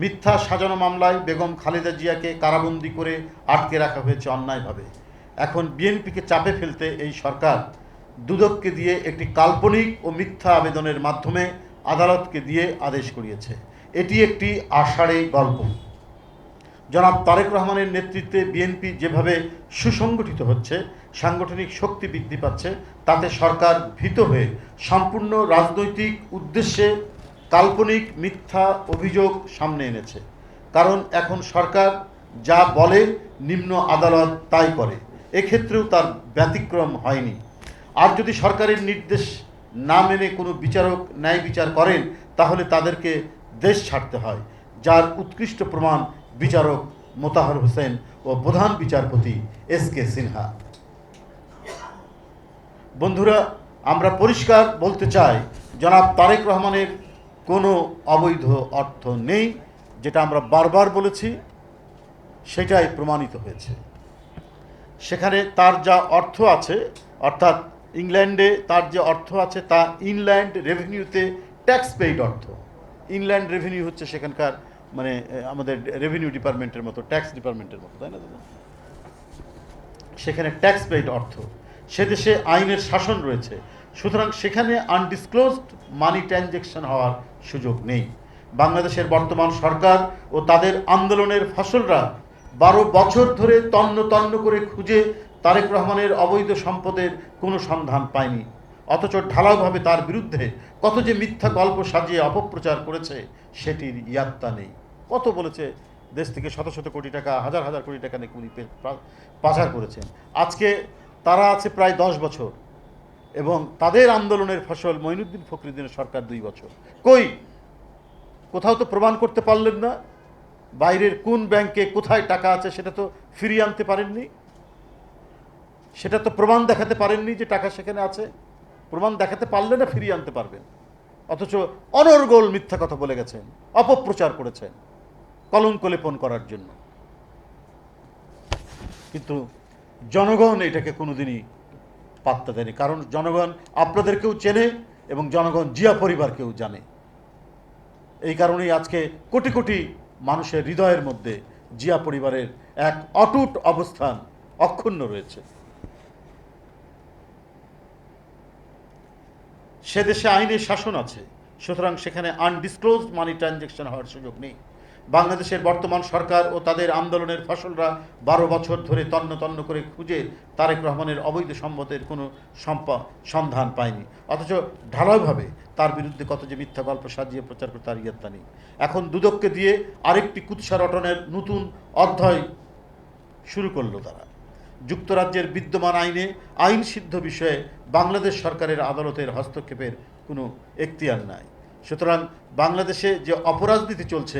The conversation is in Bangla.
মিথ্যা সাজানো মামলায় বেগম খালেদা জিয়াকে কারাবন্দি করে আটকে রাখা হয়েছে অন্যায়ভাবে। এখন বিএনপিকে চাপে ফেলতে এই সরকার দুদককে দিয়ে একটি কাল্পনিক ও মিথ্যা আবেদনের মাধ্যমে আদালতকে দিয়ে আদেশ করিয়েছে। এটি একটি আষাঢ়ে গল্প। জনাব তারেক রহমানের নেতৃত্বে বিএনপি যেভাবে সুসংগঠিত হচ্ছে, সাংগঠনিক শক্তি বৃদ্ধি পাচ্ছে, তাতে সরকার ভীত হয়ে সম্পূর্ণ রাজনৈতিক উদ্দেশ্যে কাল্পনিক মিথ্যা অভিযোগ সামনে এনেছে। কারণ এখন সরকার যা বলে নিম্ন আদালত তাই করে। এক্ষেত্রেও তার ব্যতিক্রম হয়নি। আর যদি সরকারের নির্দেশ না মেনে কোনো বিচারক ন্যায় বিচার করেন, তাহলে তাদেরকে দেশ ছাড়তে হয়, যার উৎকৃষ্ট প্রমাণ বিচারক মোতাহার হোসেন ও প্রধান বিচারপতি এস কে সিনহা। বন্ধুরা, আমরা পরিষ্কার বলতে চাই, জনাব তারেক রহমানের কোনো অবৈধ অর্থ নেই, যেটা আমরা বারবার বলেছি, সেটাই প্রমাণিত হয়েছে। সেখানে তার যা অর্থ আছে, অর্থাৎ ইংল্যান্ডে তার যে অর্থ আছে, তা ইনল্যান্ড রেভিনিউতে ট্যাক্স পেইড অর্থ। ইনল্যান্ড রেভিনিউ হচ্ছে সেখানকার মানে আমাদের রেভিনিউ ডিপার্টমেন্টের মতো ট্যাক্স ডিপার্টমেন্টের মতো, তাই না দাদা? সেখানে ট্যাক্স পেইড অর্থ। সে দেশে আইনের শাসন রয়েছে। সুতরাং সেখানে আনডিসক্লোজড মানি ট্রানজ্যাকশন হওয়ার সুযোগ নেই। বাংলাদেশের বর্তমান সরকার ও তাদের আন্দোলনের ফসলরা বারো বছর ধরে তন্ন তন্ন করে খুঁজে তারেক রহমানের অবৈধ সম্পদের কোনো সন্ধান পায়নি। অথচ ঢালাওভাবে তার বিরুদ্ধে কত যে মিথ্যা গল্প সাজিয়ে অপপ্রচার করেছে, সেটির ইয়াত্তা নেই। কত বলেছে, দেশ থেকে শত শত কোটি টাকা, হাজার হাজার কোটি টাকা নাকি উনি পাচার করেছেন। আজকে তারা আছে প্রায় দশ বছর। এবং তাদের আন্দোলনের ফসল মঈনুদ্দিন ফখরুদ্দিনের সরকার দুই বছর। কই? কোথাও তো প্রমাণ করতে পারলেন না। বাইরের কোন ব্যাংকে কোথায় টাকা আছে সেটা তো ফিরিয়ে আনতে পারেননি। সেটা তো প্রমাণ দেখাতে পারেননি যে টাকা সেখানে আছে। প্রমাণ দেখাতে পারলে না ফিরিয়ে আনতে পারবেন। অথচ অনর্গল মিথ্যা কথা বলে গেছেন, অপপ্রচার করেছেন কলঙ্ক লেপন করার জন্য। কিন্তু জনগণ এটাকে কোনোদিনই পাত্তা দেয়নি। কারণ জনগণ আপনাদেরকেও চেনে এবং জনগণ জিয়া পরিবারকেও জানে। এই কারণেই আজকে কোটি কোটি মানুষের হৃদয়ের মধ্যে জিয়া পরিবারের এক অটুট অবস্থান অক্ষুণ্ণ রয়েছে। সে দেশে আইনের শাসন আছে, সুতরাং সেখানে আনডিসক্লোজড মানি ট্রানজ্যাকশন হওয়ার সুযোগ নেই। বাংলাদেশের বর্তমান সরকার ও তাদের আন্দোলনের ফসলরা বারো বছর ধরে তন্ন তন্ন করে খুঁজে তারেক রহমানের অবৈধ সম্মতের কোনো সম্পা, সন্ধান পায়নি। অথচ ঢালাওভাবে তার বিরুদ্ধে কত যে মিথ্যা গল্প সাজিয়ে প্রচার করে তার ইয়ত্তা নেই। এখন দুদককে দিয়ে আরেকটি কুৎসা রটনের নতুন অধ্যায় শুরু করল তারা। যুক্তরাজ্যের বিদ্যমান আইনে আইন সিদ্ধ বিষয়ে বাংলাদেশ সরকারের আদালতের হস্তক্ষেপের কোনো এখতিয়ার নাই। সুতরাং বাংলাদেশে যে অপরাজনীতি চলছে